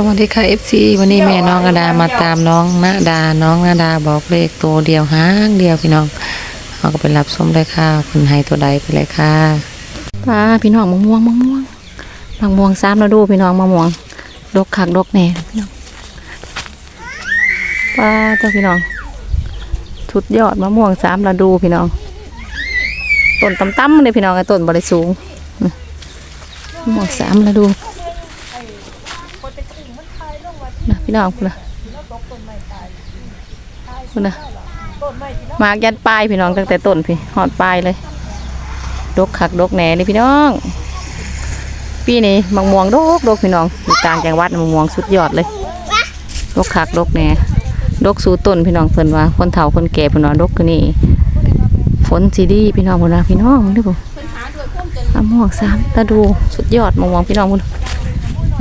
สวัสดีค่ะ FC วันนี้แม่น้องกระดามาตามน้องนาดา น้องนาดาบอกเลขตัวเดียวหางเดียวพี่น้องเราก็ไปรับส้มเลยค่ะคนให้ตัวใดไปเลยค่ะป้าพี่น้องมะม่วงมะม่วงมะม่วงซ้ำแล้วดูพี่น้องมะม่วงดกคักดกแหน่พี่น้องป้าเจ้าพี่น้องชุดยอดมะม่วงซ้ำแล้วดูพี่น้องต้นต่ำๆเลยพี่น้องไอ้ต้นบริสูงมะม่วงซ้ำแล้วดู นะพี่น้องคุณนะคุณนะมากยันปลายพี่น้องตั้งแต่ต้นพี่หอดปลายเลย ดกขักดกแหน่เลยพี่น้องปีนี้มะม่วงดกดกพี่น้องอยู่ต่างจังหวัดมะม่วงสุดยอดเลยดกขักดกแหน่ดกสู่ต้นพี่น้องเพิ่นว่าคนเฒ่าคนแก่พิ่นว่าดกคือนี่ฝนสีดีพี่น้องพุ่นนะพี่น้องนี่พุ่นมะม่วงสามตาดูสุดยอดมะม่วงพี่น้องพุ่น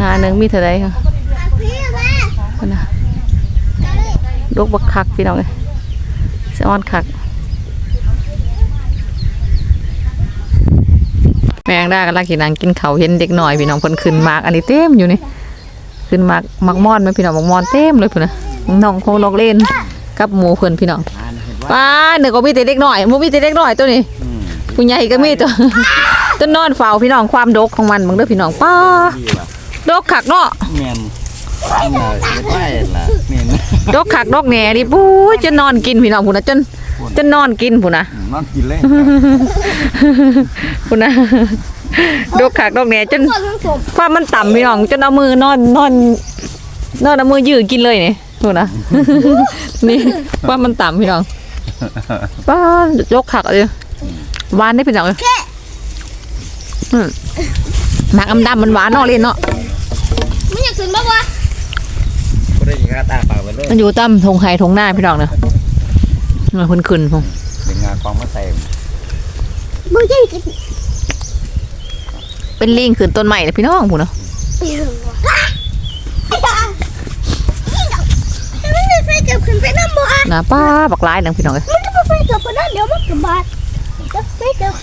งานหนึ่งมีเท่าไรค่ะ พอนนะลูกบักคักพี่น้องเลยสะออนคัก แมงได้กำลักินนางกินเขาเห็นเด็กหน่อยพี่น้องเพิ่นขึ้นมากอันนี้เต็มอยู่นี่ขึ้นมากมักมอนไหมพี่น้องมักมอนเต็มเลยพุ่นนะน้องคงนกเล่นกับหมูเพิ่นพี่น้องป้าหนึ่งก็มีแต่เด็กหน่อยมูมีแต่เด็กหน่อยตัวนี้ผู้ใหญ่ก็มีตัวต้นนอนเฝ้าพี่น้องความดกของมันมึงเด้อพี่น้องป้าดกคักเนาะ น่ะเฮ็ดไว้ล่ะเมียนดกขักดกแหน่ดิปู้ยจะนอนกินพี่น้องพุ่นนะจนจะนอนกินพุ่นนะนอนกินเลยพุ่นะดกขักดกแหน่จนความมันต่ำพี่น้องจนเอามือนอนนอนนอนเอามือยืดกินเลยนี่พุ่นะ นี่ความมันต่ำพี่น้องป้ายกขักเลยหวานได้พี่น้องเลยอืมหมักอำดำมันหวานเนาะเล่นเนาะไม่อยากขึ้นบ้างวะ บ่ได้ยิงกาตาปากไป เลยมันอยู่ตั้มทงไห้ทงหน้าพี่น้องเนาะมันขึ้นขึ้นพุ่นเป็นงานของมาใส่มึงยังกินเป็นลิงขึ้นต้นใหม่เลยพี่น้องพุ่นเนาะมันจะไปเก็บขึ้นไปน้ำบ่อะนะป้าบักร้ายหนังพี่น้องเอ้ยมันจะไปเก็บไปน้ำเดี๋ยวมันกระบาดจะไปเก็บ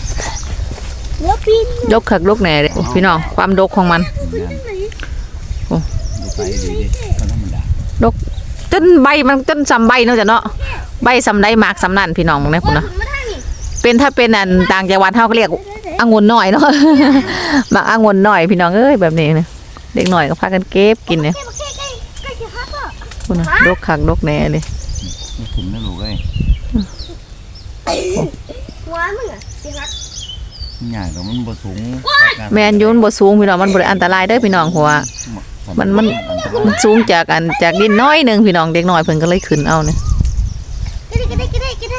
เดี๋ยวปีนยกขักลกแหน่เลยพี่น้องความดกของมันดูไปดีดิก็ธรรมดาดก จนใบมันจนซ้ำใบเนาะจ้ะเนาะใบซ้ำได้หมากซ้ำนั่นพี่น้องมึงเนี่ยคุณนะมาทางนี้เป็นถ้าเป็นอันต่างจังหวัดเฮาก็เรียกองุ่นหน่อยเนาะหมากองุ่นหน่อยพี่น้องเอ้ยแบบนี้นะเด็กหน่อยก็พากันเก็บกินเนี่ยใกล้ใกล้ใกล้ใกล้จะฮักอะคุณนะดกขักดกแหน่เลยไม่ถึงนะลูกเอ้ยหัวมึงอะจะฮักยากแต่มันบ่สูงแมนยูนบ่สูงพี่น้องมันบ่ได้อันตรายเด้อพี่น้องเพราะว่า มันมันมันสูงจากอันจากดินน้อยหนึงพี่น้องเด็กน้อยเพิ่นก็เลยขึ้นเอาเนี่ยก็ได้ก็ได้ก็ได้ก็ได้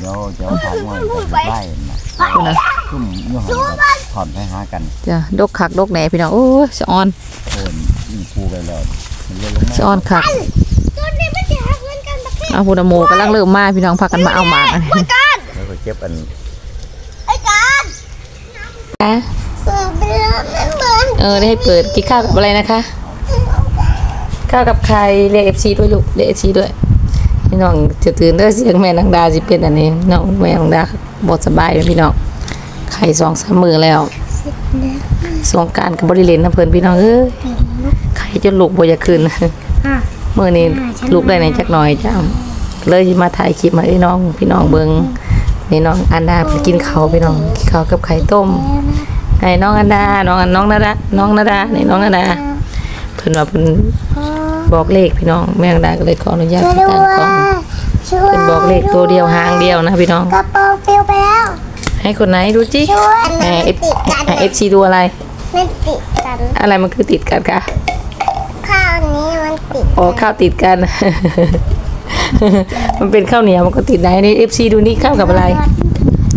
เดี๋ยวจะเอาถามว่าจะไล่นะคุณนะซุ่มอยู่หันถอนไปหากันจ้ะดกขักดกแหน่พี่น้องโอ้ยสะออนโคนอีคูไปแล้วมันเลยลงมาสะออนคักตัวนี้มันจะฮักเหมือนกันบักแค่เอาพูดโมกำลังเริ่มมาพี่น้องพากันมาเอาหมากอันนี้แล้วก็เก็บอันไอ้การคะเปิดไปแล้วนั่นเบิร์นเออได้ให้เปิดกินข้าวกับอะไรนะคะ ข้าวกับใครเรียกเอฟซีด้วยลูกเรียกเอฟซีด้วยพี่น้องจะตื่นเด้อเสียงแม่นางดาสิเป็นอันนี้น้องแม่นางดาบดสบายไหมพี่น้องไข่สองสามมือแล้วสงกรารกับบริเลนน้ำเพลินพี่น้องเอ้ยไข่จนลูกบ่อยากขึ้นเมื่อนี้ลูกได้ในจักหน่อยจ้าเลยมาถ่ายคลิปมาไอ้น้อง พี่น้องเบิงนี่น้องอันดาไปกินข้าวพี่น้องกินข้าวกับไข่ต้มไอ้น้องอันดาน้องอันน้องนาดาน้องนาดานี่น้องนาดาเพิ่นว่าเพิ่น บอกเลขพี่น้องแม่อันดาก็เลยขออนุญาตช่วยตั้ด้งวกล้องยช่วยเพิ่นบอกเลขตัวเดียวหางเดียวนะพี่น้องกระโปรงปลิวไปแล้ว ให้คนไหนดูจิช่วยให้มันเอฟติดกันให้เอฟซีดูอะไรมันติดกัน อะไรมันคือติดกันคะข้าวนี้มันติดอ๋อข้าวติดกัน มันเป็นข้าวเหนียวมันก็ติดไหนนี่เอฟซีดูนี่ข้าวกับอะไร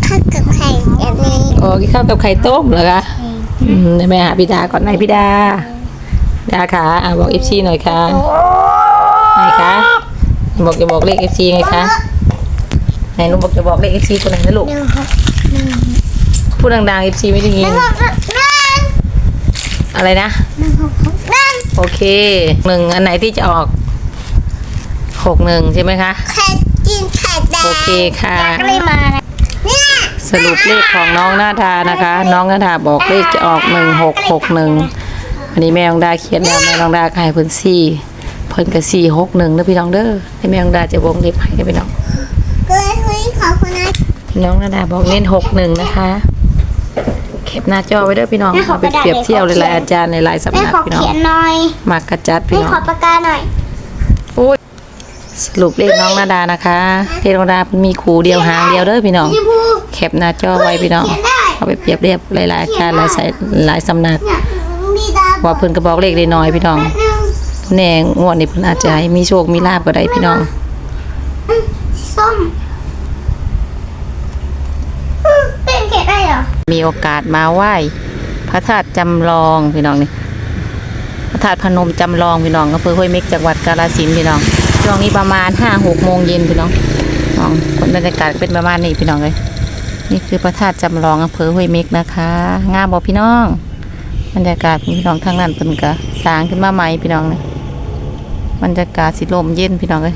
ข้าวกับไข่อันนี้อ๋อกินข้าวกับไข่ต้มเหรอคะอืมเดี๋ยวแม่หาพี่ดาก่อนไหนพี่ดา ดาค่ะอะบอกเอฟซีหน่อยค่ะไหนคะบอกจะบอกเลขเอฟซีไงคะไหนหนูบอกจะบอกเลขเอฟซีตัวไหนนะลูกหนึ่งหกพูดดังๆเอฟซีไม่ได้ยิหนึ่นงหกนั่นอะไรนะหนึ่งหกนั่นโอเคหนึ่งอันไหนที่จะออกหกหนึ่งใช่ไหมคะไข่กินไข่แดงโอเคค่ะก็เลยมานะเนี่ยสรุปเลขของน้องนาธานะคะ น้องนาธาบอกเลขจะออกหนึ่งหกหกหนึ่ง วันนี้แม่น้องดาเขียนแล้วแม่น้องดาก็ให้เพิ่นสี่เพิ่นก็สี่หกหนึ่งเด้อพี่น้องเด้อให้แม่น้องดาจะวงเล็บให้เด้อพี่น้องเกินวิ่งขอบคุณนะพี่น้องนาดาบอกเน้นหกหนึ่งนะคะเก็บหน้าจอไว้เด้อพี่น้องเอาไปเปรียบเทียบหลายๆอาจารย์ในหลายๆสำแม่นักขอพี่น้องเขียนหน่อยมากระจัดพี่แม่น้องขอปากกาหน่อยโอ้ยสรุปเลขน้องนาดานะคะเลขน้องนาดามันมีคูเดียวหางเดียวเด้อพี่น้องชมพูแคปหน้าจอไว้พี่น้องเขียนได้เอาไปเปรียบเทียบหลายๆอาจารย์หลายสายหลายสำนักเนี่ยมีดา ว่าเพิ่นก็บอกเลขได้น้อยพี่น้องแป๊บนึงแน่งวดนี้เพิ่นอาจจะให้มีโชคมีลาบก็ได้พี่น้องส้มอืมเป็นเขียนได้เหรอมีโอกาสมาไหว้พระธาตุจำลองพี่น้องนี่พระธาตุพนมจำลองพี่น้องอำเภอห้วยเม็กจังหวัดกาฬสินธุ์พี่น้องช่วงนี้ประมาณห้าหกโมงเย็นพี่น้องน้องคนบรรยากาศเป็นประมาณนี้พี่น้องเลยนี่คือพระธาตุจำลองอำเภอห้วยเม็กนะคะ งามบอกพี่น้อง บรรยากาศพี่น้องทางนั้นเป็นกะสางขึ้นมาใหม่พี่น้องเลยบรรยากาศสิลมเย็นพี่น้องเลย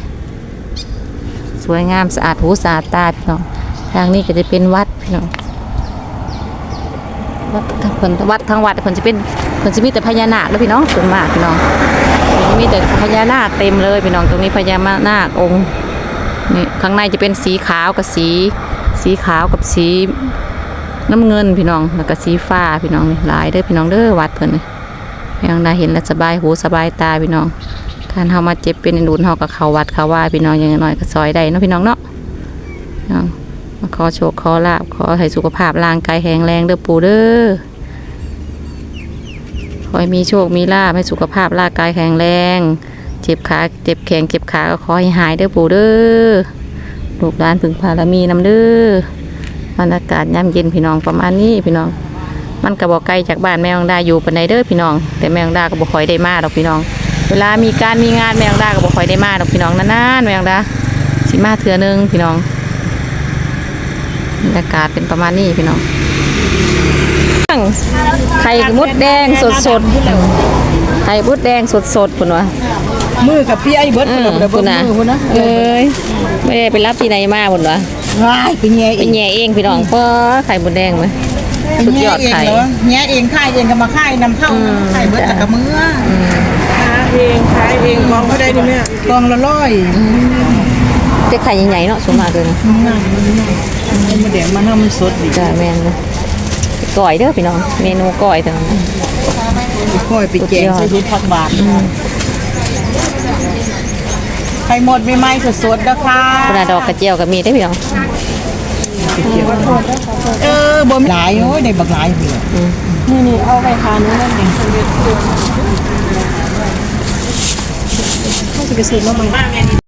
สวยงามสะอาดหูสะอาดตาพี่น้อง ทางนี้ก็จะเป็นวัดพี่น้องวัดเพิ่นวัดทั้งวัดเพิ่นจะเป็นเพิ่นจะมีแต่พญานาคเด้อพี่น้องส่วนมากพี่น้องมีแต่พญานาคเต็มเลยพี่น้องตรงนี้พญานาคองค์นี่ข้างในจะเป็นสีขาวกับสี สีขาวกับสี น้ำเงินพี่น้องแล้วก็สีฟ้าพี่น้องนี่หลายเด้อพี่น้องเด้อวัดเพิ่นนี่พี่น้องได้เห็นแล้วสบายหูสบายตาพี่น้องท่านเฮามาเจ็บเป็นดุนเฮาก็เข้าวัดเข้าว่าพี่น้องอย่างน้อยก็ซอยได้เนาะพี่น้องเนาะน้องมาขอโชคขอลาบขอให้สุขภาพร่างกายแข็งแรงเด้อปู่เด้อขอให้มีโชคมีลาบให้สุขภาพร่างกายแข็งแรง เจ็บขาเจ็บแขนเจ็บขาก็ขอให้หายเด้อปู่เด้อลูกหลานพึงพารมีน้ำเด้อ บรรยากาศย่ำเย็นพี่น้องประมาณนี้พี่น้อง มันก็บอกไกลจากบ้านแม่องดาอยู่ปานใดเด้อพี่น้อง แต่แม่องดาก็บ่ค่อยได้มาดอกพี่น้อง เวลามีการมีงานแม่องดาก็บ่ค่อยได้มาดอกพี่น้องนานๆแม่องดาสิมาเทื่อนึงพี่น้องบรรยากาศเป็นประมาณนี้พี่น้องไข่มดแดงสดๆไข่มดแดงสดสดๆคุณวะ มือกับพี่ไอ้เบิร์ดอืคนมเดียวคุเบิณร์ดนะมือคนนะเอ้ยไม่ได้ไปรับที่ไหนมาคุณวะว้ายไปแง่ไปเองแย่เองพี่น้องเพราะไข่มดแดงไหมไปสุดยแง่อดเองไข่เหรอแง่เองค่ายเองก็มาค่ายนำเข้าอืมค่ายเบิร์ดจ้ะแต่กับมือหาเองขายเองกองเขาได้ดิแม่กองละร้อยจะไข่ใหญ่ๆเนาะสมมากเลยนะนั่งมันมาแดงมันทำมันสดดีจ้าแม่นนะก่อยเด้อพี่น้อง เมนูก่อยเท่านั้นค่อยไปแกงสุดยอดใส่ชุดผักบาท ไข่หมดไม่ไหม้สดๆนะคะคุณอาดอกกระเจียวก็มีได้อพี่น้องเออบ่มีหลายโอ้ยได้บักหลายพี่นี่นี่เอาไปทานนู้นนั่นเองเขาจะไปซื้อมาใหม่